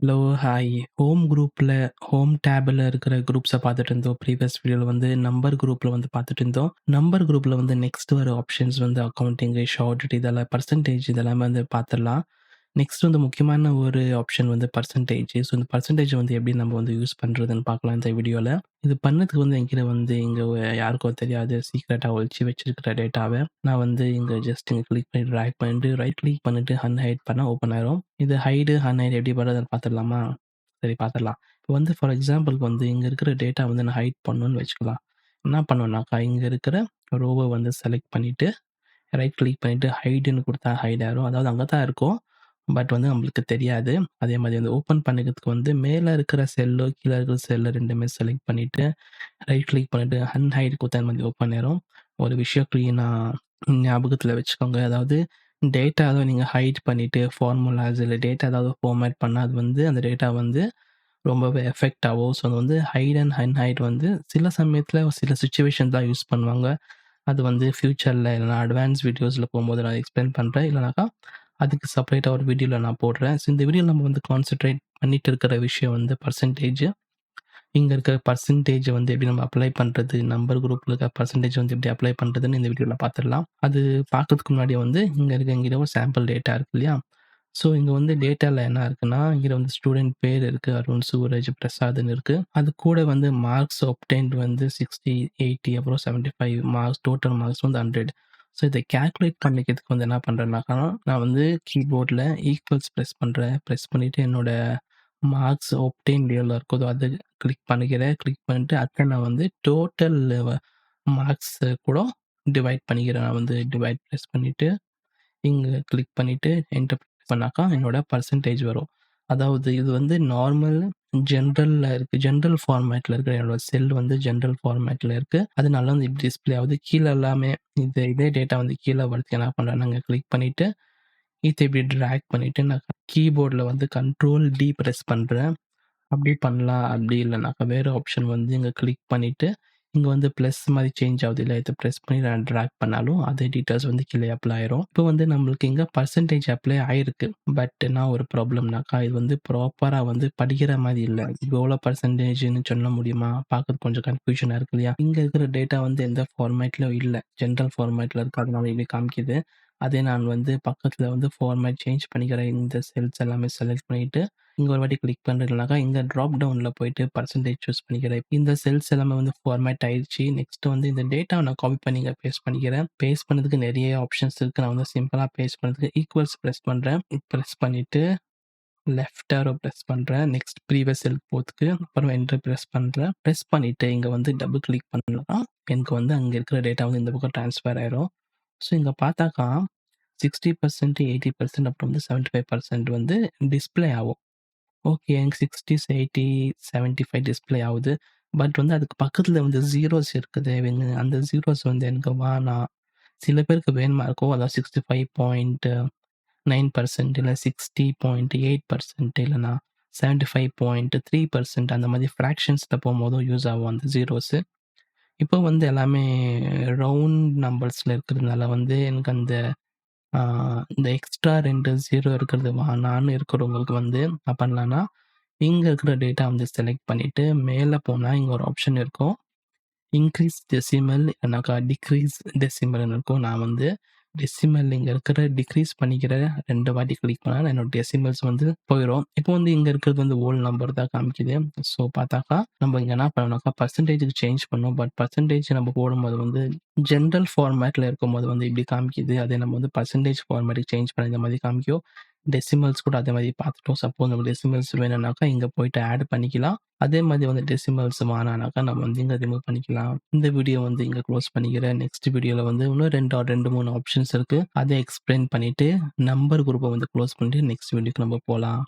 Hello, hi. Home குரூப்ல home டேப்ல இருக்கிற குரூப்ஸ பார்த்துட்டு இருந்தோம். ப்ரீவியஸ் வீடியோவில் வந்து நம்பர் குரூப்ல வந்து பார்த்துட்டு இருந்தோம். நம்பர் குரூப்ல வந்து நெக்ஸ்ட் வர ஆப்ஷன்ஸ் வந்து அக்கவுண்டிங், ஷார்ட் இதெல்லாம் பர்சன்டேஜ் இதெல்லாமே வந்து பார்த்துடலாம். நெக்ஸ்ட் வந்து முக்கியமான ஒரு ஆப்ஷன் வந்து பர்சன்டேஜ் ஸோ இந்த பர்சன்டேஜ் வந்து எப்படி நம்ம வந்து யூஸ் பண்ணுறதுன்னு பார்க்கலாம் இந்த வீடியோவில் இது பண்ணதுக்கு வந்து என்கிட்ட வந்து இங்கே யாருக்கோ தெரியாது சீக்ரெட்டாக ஒழிச்சு வச்சிருக்கிற டேட்டாவை நான் வந்து இங்கே ஜஸ்ட் இங்கே கிளிக் பண்ணி ட்ராக் பண்ணிட்டு ரைட் கிளிக் பண்ணிட்டு அன்ஹைட் பண்ணால் ஓப்பன் ஆயிரும். இது ஹைடு, ஹன் ஹைட் எப்படி பண்றதுன்னு பார்த்துடலாமா? சரி பார்த்துடலாம். இப்போ வந்து ஃபார் எக்ஸாம்பிள்க்கு வந்து இங்கே இருக்கிற டேட்டா வந்து நான் ஹைட் பண்ணணும்னு வச்சுக்கலாம். என்ன பண்ணுவேன்னாக்கா, இங்கே இருக்கிற ரோவை வந்து செலக்ட் பண்ணிவிட்டு ரைட் கிளிக் பண்ணிவிட்டு ஹைடுன்னு கொடுத்தா ஹைட் ஆயிரும். அதாவது அங்கே தான் இருக்கும். பட் வந்து நம்மளுக்கு தெரியாது. அதே மாதிரி வந்து ஓப்பன் பண்ணிக்கிறதுக்கு வந்து மேலே இருக்கிற செல்லோ, கீழே இருக்கிற செல்லு ரெண்டுமே செலக்ட் பண்ணிவிட்டு ரைட் கிளிக் பண்ணிவிட்டு அன்ஹைட் குடுத்தா மாதிரி ஓப்பன் ஆயிரும். ஒரு விஷயம் க்ளீனாக ஞாபகத்தில் வச்சுக்கோங்க. அதாவது டேட்டா ஏதாவது நீங்கள் ஹைட் பண்ணிவிட்டு ஃபார்முலாஸ் இல்லை டேட்டா ஏதாவது ஃபார்மேட் பண்ணால் அது வந்து அந்த டேட்டா வந்து ரொம்பவே எஃபெக்ட் ஆகும். ஸோ அது வந்து ஹைட் அண்ட் அன்ஹைட் வந்து சில சமயத்தில் சில சுச்சுவேஷன் தான் யூஸ் பண்ணுவாங்க. அது வந்து ஃப்யூச்சரில் இல்லைனா அட்வான்ஸ் வீடியோஸில் போகும்போது நான் எக்ஸ்பிளைன் பண்ணுறேன் இல்லைனாக்கா அதுக்கு செப்பரேட்டாக ஒரு வீடியோவில் நான் போடுறேன். ஸோ இந்த வீடியோவில் நம்ம வந்து கான்சென்ட்ரேட் பண்ணிட்டு இருக்கிற விஷயம் வந்து பர்சன்டேஜ் இங்கே இருக்கிற பர்சன்டேஜை வந்து எப்படி நம்ம அப்ளை பண்ணுறது நம்பர் குரூப்பில் இருக்கிற பர்சன்டேஜ் வந்து எப்படி அப்ளை பண்ணுறதுன்னு இந்த வீடியோவில் பார்த்துடலாம். அது பார்க்கறதுக்கு முன்னாடி வந்து இங்கே இருக்க இங்கே ஒரு சாம்பிள் டேட்டா இருக்கு இல்லையா? ஸோ இங்கே வந்து டேட்டாவில் என்ன இருக்குன்னா, இங்கே வந்து ஸ்டூடெண்ட் பேர் இருக்குது அருண் சூரஜ் பிரசாத்னு இருக்குது அது கூட வந்து மார்க்ஸ் ஆப்டெயின்ட் வந்து 60, 80 அப்புறம் 75 மார்க்ஸ் டோட்டல் மார்க்ஸ் வந்து 100. ஸோ இதை கால்குலேட் பண்ணிக்கிறதுக்கு வந்து என்ன பண்ணுறேன்னாக்கா நான் வந்து கீபோர்டில் ஈக்குவல்ஸ் ப்ரெஸ் பண்ணுறேன் ப்ரெஸ் பண்ணிவிட்டு என்னோடய மார்க்ஸ் ஒப்டெயின் எவ்வளோ இருக்குதோ அது கிளிக் பண்ணிக்கிறேன். கிளிக் பண்ணிட்டு அத நான் வந்து டோட்டல் மார்க்ஸ் கூட டிவைட் பண்ணிக்கிறேன். நான் வந்து டிவைட் ப்ரெஸ் பண்ணிவிட்டு இங்கே கிளிக் பண்ணிவிட்டு என்டர் பண்ணாக்கா என்னோட பர்சன்டேஜ் வரும். அதாவது இது வந்து நார்மல் ஜென்ரலில் இருக்கு. ஜென்ரல் ஃபார்மேட்ல இருக்கு. என்னோட செல் வந்து ஜென்ரல் ஃபார்மேட்ல இருக்கு. அதனால வந்து இப்படி டிஸ்ப்ளே ஆகுது. கீழ எல்லாமே இது இதே டேட்டா வந்து கீழ வரதுக்கு என்ன பண்றேன்னா, நாங்கள் கிளிக் பண்ணிட்டு, இத இப்படி ட்ராக் பண்ணிட்டு நான் கீபோர்ட்ல வந்து கண்ட்ரோல் டி பிரஸ் பண்றேன். அப்படி பண்ணலாம். அப்படி இல்லனாக்கா வேற ஆப்ஷன் வந்து இங்க கிளிக் பண்ணிட்டு, இங்கே வந்து ப்ளஸ் மாதிரி சேஞ்ச் ஆகுது இல்லை எது ப்ரெஸ் பண்ணி நான் ட்ராக் பண்ணாலும் அதே டீட்டெயில்ஸ் வந்து கீழே அப்ளை ஆயிரும். இப்போ வந்து நம்மளுக்கு இங்கே பர்சன்டேஜ் அப்ளை ஆயிருக்கு. பட் நான் ஒரு ப்ராப்ளம்னாக்கா, இது வந்து ப்ராப்பராக வந்து படிக்கிற மாதிரி இல்லை எவ்வளோ பர்சன்டேஜ்னு சொல்ல முடியுமா? பார்க்கறது கொஞ்சம் கன்ஃபியூஷனாக இருக்கு இல்லையா? இங்கே இருக்கிற டேட்டா வந்து எந்த ஃபார்மேட்லையும் இல்லை ஜென்ரல் ஃபார்மேட்டில் இருக்கு. அதனால இப்படி காமிக்குது. அதே நான் வந்து பக்கத்தில் வந்து ஃபார்மேட் சேஞ்ச் பண்ணிக்கிறேன். இந்த செல்ஸ் எல்லாமே செலக்ட் பண்ணிவிட்டு இங்கே ஒரு வாட்டி கிளிக் பண்ணுறதுனாக்கா இந்த ட்ராப் டவுனில் போயிட்டு பர்சன்டேஜ் சூஸ் பண்ணிக்கிறேன். இந்த செல்ஸ் எல்லாமே வந்து ஃபார்மேட் ஆயிடுச்சு. நெக்ஸ்ட் வந்து இந்த டேட்டாவை நான் காப்பி பண்ணி பேஸ்ட் பண்ணிக்கிறேன். பேஸ்ட் பண்ணதுக்கு நிறைய ஆப்ஷன்ஸ் இருக்குது நான் வந்து சிம்பிளாக பேஸ்ட் பண்ணதுக்கு ஈக்குவல்ஸ் ப்ரெஸ் பண்ணுறேன் ப்ரெஸ் பண்ணிவிட்டு லெஃப்ட் ஆரோ ப்ரெஸ் பண்ணுறேன் நெக்ஸ்ட் ப்ரீவியஸ் செல் போத்துக்கு அப்புறம் என்டர் ப்ரெஸ் பண்ணுறேன் ப்ரெஸ் பண்ணிவிட்டு இங்கே வந்து டபுள் கிளிக் பண்ணலாம் எனக்கு வந்து அங்கே இருக்கிற டேட்டா வந்து இந்த பக்கம் ட்ரான்ஸ்ஃபர் ஆயிரும். ஸோ இங்கே பார்த்தாக்கா 60%, 80% அப்புறம் வந்து 75% வந்து டிஸ்ப்ளே ஆகும். ஓகே. எனக்கு 60, 80, 75 டிஸ்ப்ளே ஆகுது. பட் வந்து அதுக்கு பக்கத்துல வந்து ஜீரோஸ் இருக்குது. அந்த ஜீரோஸ் வந்து எனக்கு வேணாம். சில பேருக்கு வேணுமா இருக்கும். அதாவது 65.9% இல்ல 60.8% இல்லன்னா 75.3% அந்த மாதிரி ஃபிராக்ஷன்ஸ்ல போகும்போதும் யூஸ் ஆகும் அந்த ஜீரோஸு இப்போ வந்து எல்லாமே ரவுண்ட் நம்பர்ஸ்ல இருக்கிறதுனால வந்து எனக்கு அந்த ஆ இந்த எக்ஸ்ட்ரா 2 ஜீரோ இருக்கிறது வேணான்னு இருக்கிறவங்களுக்கு வந்து நான் பண்ணலான்னா, இங்க இருக்கிற டேட்டா வந்து செலக்ட் பண்ணிட்டு, மேல போனா இங்க ஒரு ஆப்ஷன் இருக்கும். இன்கிரீஸ் டெசிமல் இல்லனாக்கா டிக்ரீஸ் டெசிமல்னு இருக்கும். நான் வந்து டெசிமல் இங்கே இருக்கிற டிக்ரீஸ் பண்ணிக்கிற ரெண்டு வாட்டி கிளிக் பண்ணால் என்னோட டெசிமல்ஸ் வந்து போயிடும் இப்போ வந்து இங்கே இருக்கிறது வந்து ஓல்டு நம்பர் தான் காமிக்குது. ஸோ பார்த்தாக்கா, நம்ம இங்கே என்ன பண்ணணும்னாக்கா பர்சன்டேஜுக்கு சேஞ்ச் பண்ணும் பட் பர்சன்டேஜ் நம்ம போடும்போது வந்து ஜென்ரல் ஃபார்மேட்டில் இருக்கும்போது வந்து இப்படி காமிக்குது. அதே நம்ம வந்து பர்சன்டேஜ் ஃபார்மேட்டுக்கு சேஞ்ச் பண்ண இந்த மாதிரி காமிக்கும். டெசிமல்ஸ் கூட அதே மாதிரி பார்த்துட்டோம். சப்போஸ் நம்ம டெசிமல்ஸ் வேணும்னாக்கா இங்கே போயிட்டு ஆட் பண்ணிக்கலாம். அதே மாதிரி வந்து டெசிமல்ஸ் வானானாக்கா நம்ம வந்து இங்கே ரிமூவ் பண்ணிக்கலாம். இந்த வீடியோ வந்து இங்கே க்ளோஸ் பண்ணிக்கிறேன். நெக்ஸ்ட் வீடியோவில் வந்து இன்னும் ரெண்டு ரெண்டு மூணு ஆப்ஷன்ஸ் இருக்குது அதை எக்ஸ்பிளைன் பண்ணிவிட்டு நம்பர் குரூப்பை வந்து க்ளோஸ் பண்ணிட்டு நெக்ஸ்ட் வீடியோக்கு நம்ம போகலாம்